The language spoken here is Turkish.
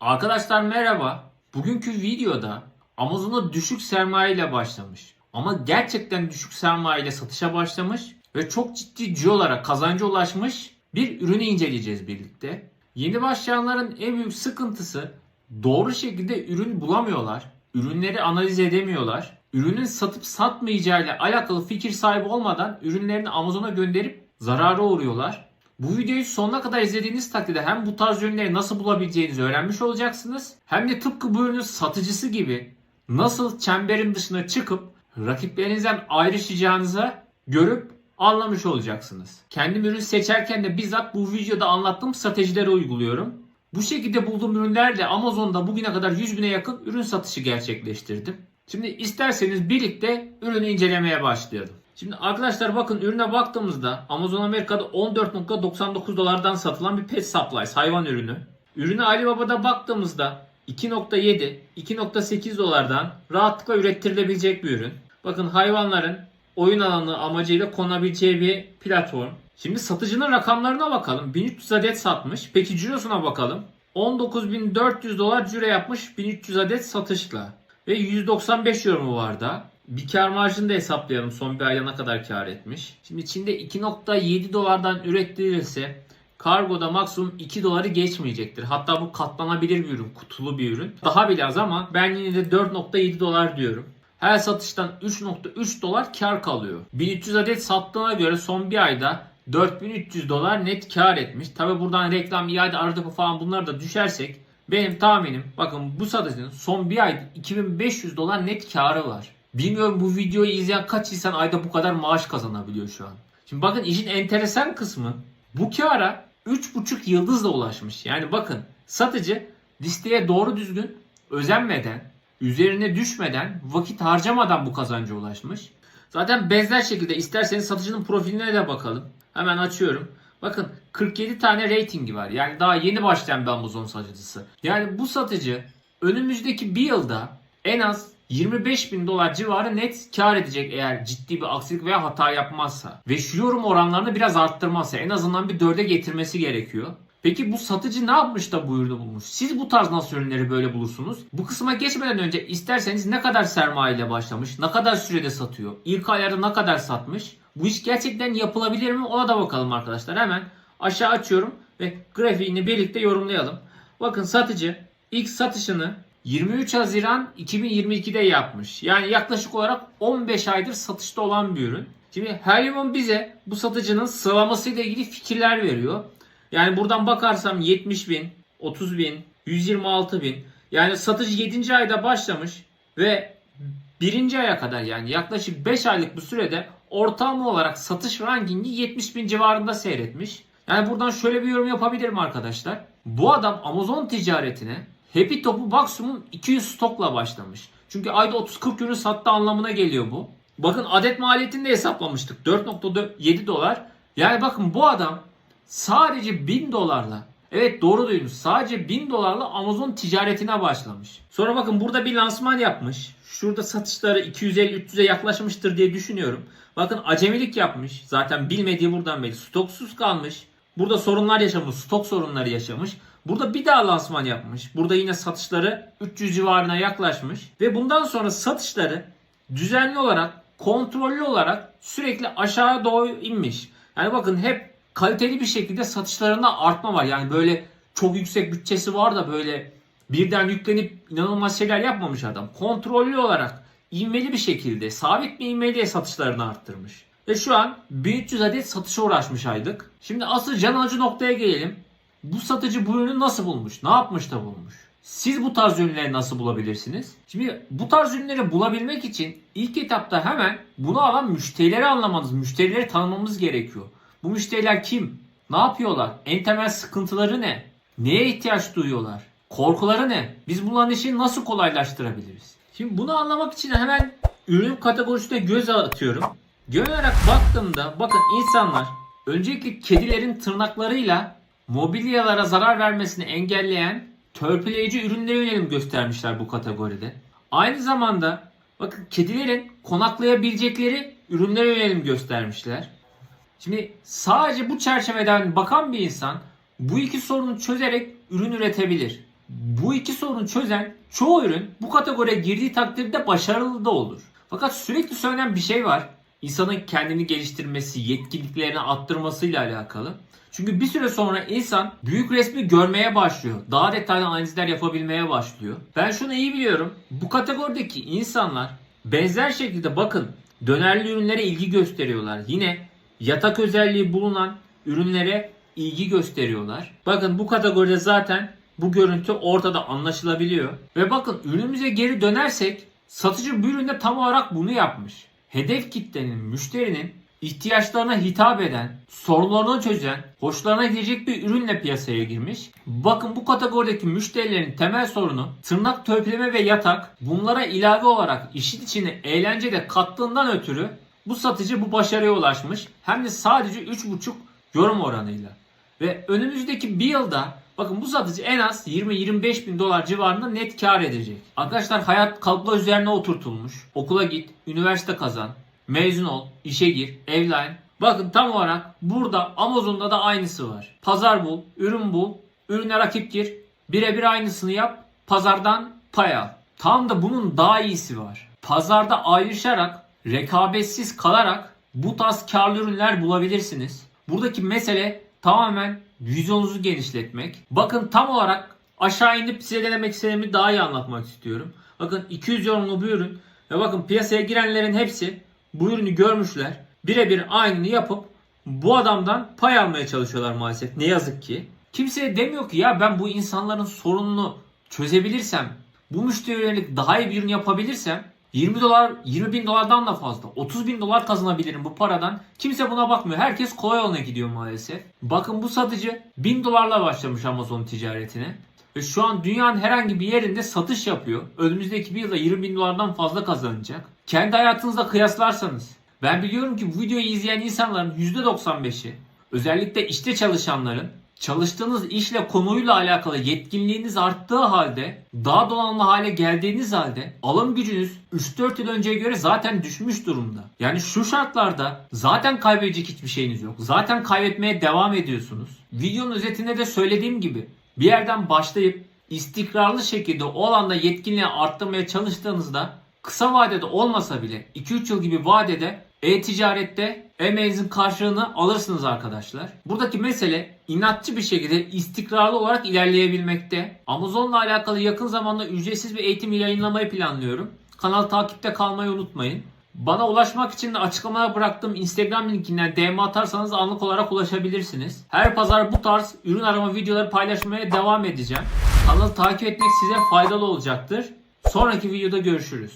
Arkadaşlar merhaba. Bugünkü videoda Amazon'a düşük sermaye ile başlamış. Ama gerçekten düşük sermaye ile satışa başlamış ve çok ciddi cirolara kazancı ulaşmış bir ürünü inceleyeceğiz birlikte. Yeni başlayanların en büyük sıkıntısı doğru şekilde ürün bulamıyorlar. Ürünleri analiz edemiyorlar. Ürünün satıp satmayacağıyla alakalı fikir sahibi olmadan ürünlerini Amazon'a gönderip zarara uğruyorlar. Bu videoyu sonuna kadar izlediğiniz takdirde hem bu tarz ürünleri nasıl bulabileceğinizi öğrenmiş olacaksınız. Hem de tıpkı bu ürünün satıcısı gibi nasıl çemberin dışına çıkıp rakiplerinizden ayrışacağınıza görüp anlamış olacaksınız. Kendim ürün seçerken de bizzat bu videoda anlattığım stratejileri uyguluyorum. Bu şekilde bulduğum ürünlerle Amazon'da bugüne kadar 100 bine yakın ürün satışı gerçekleştirdim. Şimdi isterseniz birlikte ürünü incelemeye başlayalım. Şimdi arkadaşlar bakın ürüne baktığımızda Amazon Amerika'da 14.99 dolardan satılan bir pet supplies hayvan ürünü. Ürünü Alibaba'da baktığımızda 2.7, 2.8 dolardan rahatlıkla ürettirilebilecek bir ürün. Bakın hayvanların oyun alanı amacıyla konabileceği bir platform. Şimdi satıcının rakamlarına bakalım. 1300 adet satmış. Peki cirosuna bakalım. 19.400 dolar ciro yapmış 1300 adet satışla. Ve 195 yorumu var da. Bir kar marjını da hesaplayalım son bir ayda ne kadar kar etmiş. Şimdi Çin'de 2.7 dolardan ürettirilirse kargoda maksimum 2 doları geçmeyecektir. Hatta bu katlanabilir bir ürün, kutulu bir ürün. Daha bile az ama ben yine de 4.7 dolar diyorum. Her satıştan 3.3 dolar kar kalıyor. 1300 adet sattığına göre son bir ayda 4300 dolar net kar etmiş. Tabi buradan reklam, iade, arada falan bunları da düşersek benim tahminim bakın bu satıcının son bir ayda 2500 dolar net karı var. Bilmiyorum bu videoyu izleyen kaç insan ayda bu kadar maaş kazanabiliyor şu an. Şimdi bakın işin enteresan kısmı bu kara 3.5 yıldızla ulaşmış. Yani bakın satıcı listeye doğru düzgün özenmeden, üzerine düşmeden, vakit harcamadan bu kazanca ulaşmış. Zaten benzer şekilde isterseniz satıcının profiline de bakalım. Hemen açıyorum. Bakın 47 tane ratingi var. Yani daha yeni başlayan bir Amazon satıcısı. Yani bu satıcı önümüzdeki bir yılda en az 25 bin dolar civarı net kar edecek eğer ciddi bir aksilik veya hata yapmazsa. Ve şu yorum oranlarını biraz arttırmazsa en azından bir dörde getirmesi gerekiyor. Peki bu satıcı ne yapmış da bu ürünü bulmuş? Siz bu tarz nasıl ürünleri böyle bulursunuz? Bu kısma geçmeden önce isterseniz ne kadar sermaye ile başlamış, ne kadar sürede satıyor, ilk aylarda ne kadar satmış, bu iş gerçekten yapılabilir mi ona da bakalım arkadaşlar. Hemen aşağı açıyorum ve grafiğini birlikte yorumlayalım. Bakın satıcı ilk satışını 23 Haziran 2022'de yapmış. Yani yaklaşık olarak 15 aydır satışta olan bir ürün. Şimdi Helium bize bu satıcının sıralamasıyla ilgili fikirler veriyor. Yani buradan bakarsam 70 bin, 30 bin, 126 bin. Yani satıcı 7. ayda başlamış ve 1. aya kadar yani yaklaşık 5 aylık bir sürede ortalama olarak satış rankingi 70 bin civarında seyretmiş. Yani buradan şöyle bir yorum yapabilirim arkadaşlar. Bu adam Amazon ticaretine Happy Top'u maksimum 200 stokla başlamış. Çünkü ayda 30-40 ürün sattığı anlamına geliyor bu. Bakın adet maliyetini de hesaplamıştık. 4.7 dolar. Yani bakın bu adam sadece 1000 dolarla Evet doğru duydunuz. Sadece 1000 dolarla Amazon ticaretine başlamış. Sonra bakın burada bir lansman yapmış. Şurada satışları 250-300'e yaklaşmıştır diye düşünüyorum. Bakın acemilik yapmış. Zaten bilmediği buradan belli. Stoksuz kalmış. Burada sorunlar yaşamış. Stok sorunları yaşamış. Burada bir daha lansman yapmış. Burada yine satışları 300 civarına yaklaşmış. Ve bundan sonra satışları düzenli olarak, kontrollü olarak sürekli aşağı doğru inmiş. Yani bakın hep kaliteli bir şekilde satışlarında artma var. Yani böyle çok yüksek bütçesi var da böyle birden yüklenip inanılmaz şeyler yapmamış adam. Kontrollü olarak ivmeli bir şekilde sabit bir ivmeyle satışlarını arttırmış. Ve şu an 1300 adet satışa uğraşmış aylık. Şimdi asıl can alıcı noktaya gelelim. Bu satıcı bu ürünü nasıl bulmuş? Ne yapmış da bulmuş? Siz bu tarz ürünleri nasıl bulabilirsiniz? Şimdi bu tarz ürünleri bulabilmek için ilk etapta hemen bunu alan müşterileri anlamanız, müşterileri tanımamız gerekiyor. Bu müşteriler kim? Ne yapıyorlar? En temel sıkıntıları ne? Neye ihtiyaç duyuyorlar? Korkuları ne? Biz bunların işini nasıl kolaylaştırabiliriz? Şimdi bunu anlamak için hemen ürün kategorisine göz atıyorum. Genel olarak baktığımda bakın insanlar öncelikle kedilerin tırnaklarıyla mobilyalara zarar vermesini engelleyen törpüleyici ürünlere yönelim göstermişler bu kategoride. Aynı zamanda bakın kedilerin konaklayabilecekleri ürünlere yönelim göstermişler. Şimdi sadece bu çerçeveden bakan bir insan bu iki sorunu çözerek ürün üretebilir. Bu iki sorunu çözen çoğu ürün bu kategoriye girdiği takdirde başarılı da olur. Fakat sürekli söylenen bir şey var. İnsanın kendini geliştirmesi, yetkinliklerini arttırmasıyla alakalı. Çünkü bir süre sonra insan büyük resmi görmeye başlıyor. Daha detaylı analizler yapabilmeye başlıyor. Ben şunu iyi biliyorum. Bu kategorideki insanlar benzer şekilde bakın dönerli ürünlere ilgi gösteriyorlar. Yine yatak özelliği bulunan ürünlere ilgi gösteriyorlar. Bakın bu kategoride zaten bu görüntü ortada anlaşılabiliyor. Ve bakın ürünümüze geri dönersek satıcı bu üründe tam olarak bunu yapmış. Hedef kitlenin, müşterinin ihtiyaçlarına hitap eden, sorunlarını çözen, hoşlarına gidecek bir ürünle piyasaya girmiş. Bakın bu kategorideki müşterilerin temel sorunu tırnak törpüleme ve yatak. Bunlara ilave olarak işin içine eğlence de kattığından ötürü bu satıcı bu başarıya ulaşmış. Hem de sadece 3,5 yorum oranıyla. Ve önümüzdeki bir yılda bakın bu satıcı en az 20-25 bin dolar civarında net kar edecek. Arkadaşlar hayat kalıplar üzerine oturtulmuş. Okula git, üniversite kazan, mezun ol, işe gir, evlen. Bakın tam olarak burada Amazon'da da aynısı var. Pazar bul, ürün bul, ürüne rakip gir, birebir aynısını yap, pazardan pay al. Tam da bunun daha iyisi var. Pazarda ayrışarak, rekabetsiz kalarak bu tarz karlı ürünler bulabilirsiniz. Buradaki mesele tamamen vizyonunuzu genişletmek. Bakın tam olarak aşağı inip size denemek istediğimi daha iyi anlatmak istiyorum. Bakın 200 yorumlu bir ürün ve bakın piyasaya girenlerin hepsi bu ürünü görmüşler. Birebir aynını yapıp bu adamdan pay almaya çalışıyorlar maalesef. Ne yazık ki. Kimseye demiyor ki ya ben bu insanların sorununu çözebilirsem, bu müşteriye yönelik daha iyi bir ürün yapabilirsem 20 dolar, 20 bin dolardan da fazla. 30 bin dolar kazanabilirim bu paradan. Kimse buna bakmıyor. Herkes kolay yoluna gidiyor maalesef. Bakın bu satıcı 1000 dolarla başlamış Amazon ticaretine. Ve şu an dünyanın herhangi bir yerinde satış yapıyor. Önümüzdeki bir yılda 20 bin dolardan fazla kazanacak. Kendi hayatınızla kıyaslarsanız. Ben biliyorum ki bu videoyu izleyen insanların %95'i özellikle işte çalışanların çalıştığınız işle konuyla alakalı yetkinliğiniz arttığı halde daha donanımlı hale geldiğiniz halde alım gücünüz 3-4 yıl önceye göre zaten düşmüş durumda. Yani şu şartlarda zaten kaybedecek hiçbir şeyiniz yok. Zaten kaybetmeye devam ediyorsunuz. Videonun özetinde de söylediğim gibi bir yerden başlayıp istikrarlı şekilde o alanda yetkinliği arttırmaya çalıştığınızda kısa vadede olmasa bile 2-3 yıl gibi vadede e-ticarette emeğinizin karşılığını alırsınız arkadaşlar. Buradaki mesele inatçı bir şekilde istikrarlı olarak ilerleyebilmekte. Amazon'la alakalı yakın zamanda ücretsiz bir eğitim yayınlamayı planlıyorum. Kanal takipte kalmayı unutmayın. Bana ulaşmak için de açıklamaya bıraktığım Instagram linkinden DM atarsanız anlık olarak ulaşabilirsiniz. Her pazar bu tarz ürün arama videoları paylaşmaya devam edeceğim. Kanalı takip etmek size faydalı olacaktır. Sonraki videoda görüşürüz.